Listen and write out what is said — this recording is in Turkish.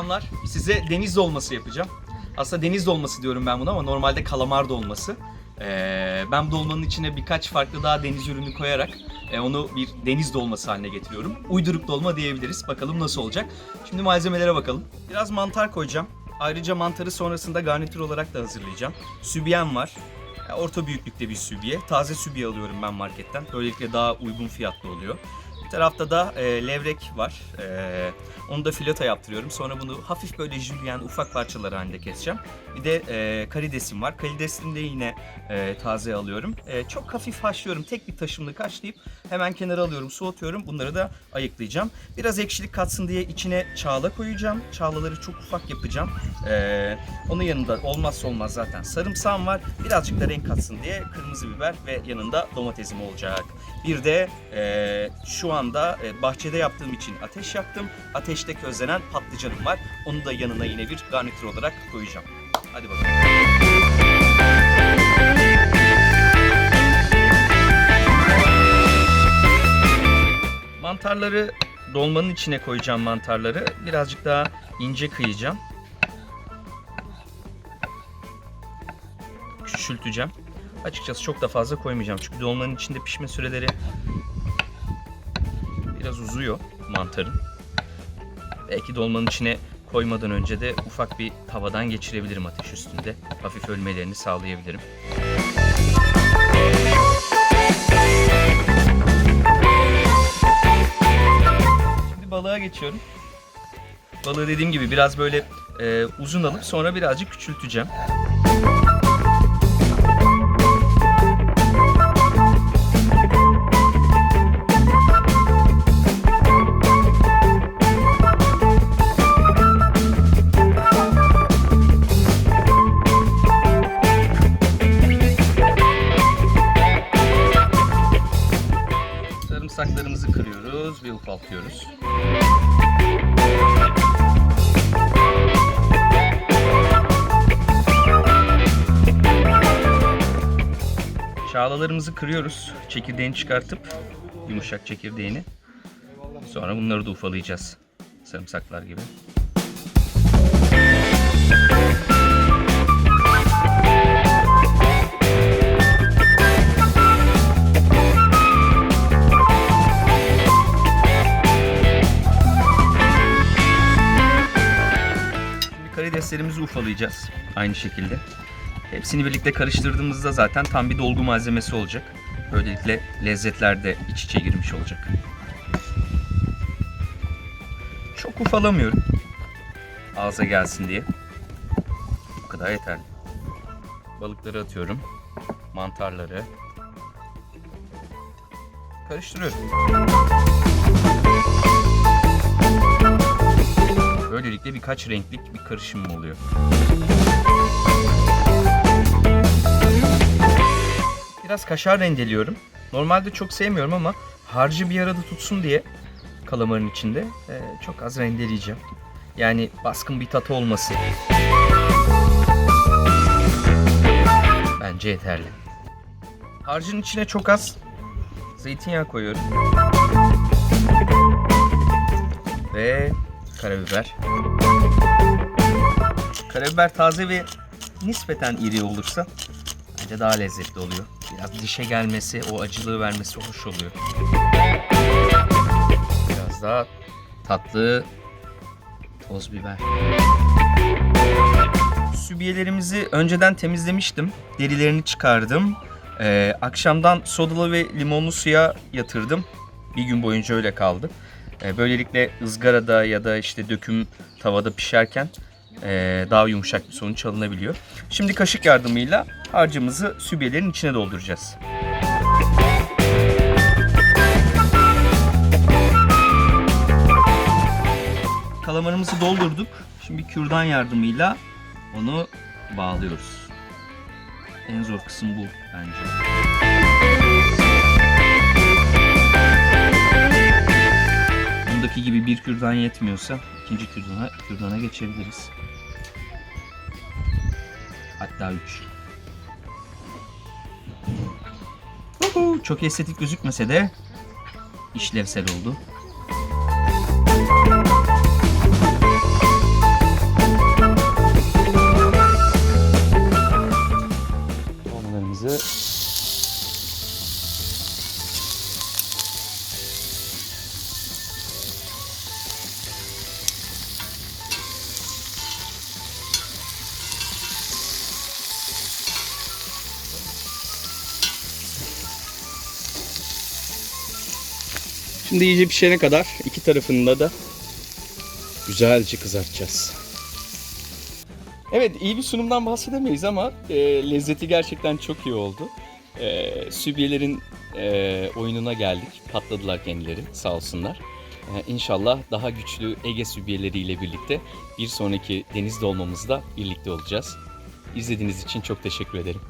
Selamlar. Size deniz dolması yapacağım. Aslında deniz dolması diyorum ben buna ama normalde kalamar dolması. Ee, ben dolmanın içine birkaç farklı daha deniz ürünü koyarak e, onu bir deniz dolması haline getiriyorum. Uyduruk dolma diyebiliriz. Bakalım nasıl olacak. Şimdi malzemelere bakalım. Biraz mantar koyacağım. Ayrıca mantarı sonrasında garnitür olarak da hazırlayacağım. Sübyen var. Orta büyüklükte bir sübye. Taze sübye alıyorum ben marketten. Böylelikle daha uygun fiyatlı oluyor. Bir tarafta da e, levrek var. E, onu da fileto yaptırıyorum. Sonra bunu hafif böyle jülyen ufak parçalar halinde keseceğim. Bir de e, karidesim var. Karidesimi de yine e, taze alıyorum. E, çok hafif haşlıyorum. Tek bir taşımlık haşlayıp hemen kenara alıyorum. Soğutuyorum. Bunları da ayıklayacağım. Biraz ekşilik katsın diye içine çağla koyacağım. Çağlaları çok ufak yapacağım. E, onun yanında olmazsa olmaz zaten sarımsağım var. Birazcık da renk katsın diye kırmızı biber ve yanında domatesim olacak. Bir de e, şu anda e, bahçede yaptığım için ateş yaktım. Ateşte közlenen patlıcanım var. Onu da yanına yine bir garnitür olarak koyacağım. Hadi bakalım. Mantarları dolmanın içine koyacağım mantarları. Birazcık daha ince kıyacağım. Küçülteceğim. Açıkçası çok da fazla koymayacağım. Çünkü dolmanın içinde pişme süreleri biraz uzuyor mantarın. Belki dolmanın içine koymadan önce de ufak bir tavadan geçirebilirim ateş üstünde. Hafif ölmelerini sağlayabilirim. Şimdi balığa geçiyorum. Balığı dediğim gibi biraz böyle e, uzun alıp sonra birazcık küçülteceğim. Sarımsaklarımızı kırıyoruz ve ufaltıyoruz. Çağlalarımızı kırıyoruz. Çekirdeğini çıkartıp yumuşak çekirdeğini. Sonra bunları da ufalayacağız. Sarımsaklar gibi. Şimdi karideslerimizi ufalayacağız. Aynı şekilde. Hepsini birlikte karıştırdığımızda zaten tam bir dolgu malzemesi olacak. Böylelikle lezzetler de iç içe girmiş olacak. Çok ufalamıyorum. Ağza gelsin diye. Bu kadar yeterli. Balıkları atıyorum. Mantarları. Karıştırıyorum. Böylelikle birkaç renklik bir karışım oluyor. Biraz kaşar rendeliyorum. Normalde çok sevmiyorum ama harcı bir arada tutsun diye kalamarın içinde e, çok az rendeleyeceğim. Yani baskın bir tat olması. Bence yeterli. Harcın içine çok az zeytinyağı koyuyorum. Ve karabiber. Karabiber taze ve nispeten iri olursa bence daha lezzetli oluyor. Biraz dişe gelmesi, o acılığı vermesi hoş oluyor. Biraz daha tatlı toz biber. Sübiyelerimizi önceden temizlemiştim. Derilerini çıkardım. Ee, akşamdan sodalı ve limonlu suya yatırdım. Bir gün boyunca öyle kaldı. Ee, böylelikle ızgarada ya da işte döküm tavada pişerken ee, daha yumuşak bir sonuç alınabiliyor. Şimdi kaşık yardımıyla harcımızı sübiyelerin içine dolduracağız. Kalamarımızı doldurduk. Şimdi kürdan yardımıyla onu bağlıyoruz. En zor kısım bu bence. Bundaki gibi bir kürdan yetmiyorsa ikinci kürdana, kürdana geçebiliriz. Hatta üç. Çok estetik gözükmese de işlevsel oldu. Şimdi iyice pişene kadar iki tarafında da güzelce kızartacağız. Evet iyi bir sunumdan bahsedemeyiz ama e, lezzeti gerçekten çok iyi oldu. E, sübyelerin e, oyununa geldik. Patladılar kendileri sağ olsunlar. E, inşallah daha güçlü Ege sübyeleriyle birlikte bir sonraki deniz dolmamızda birlikte olacağız. İzlediğiniz için çok teşekkür ederim.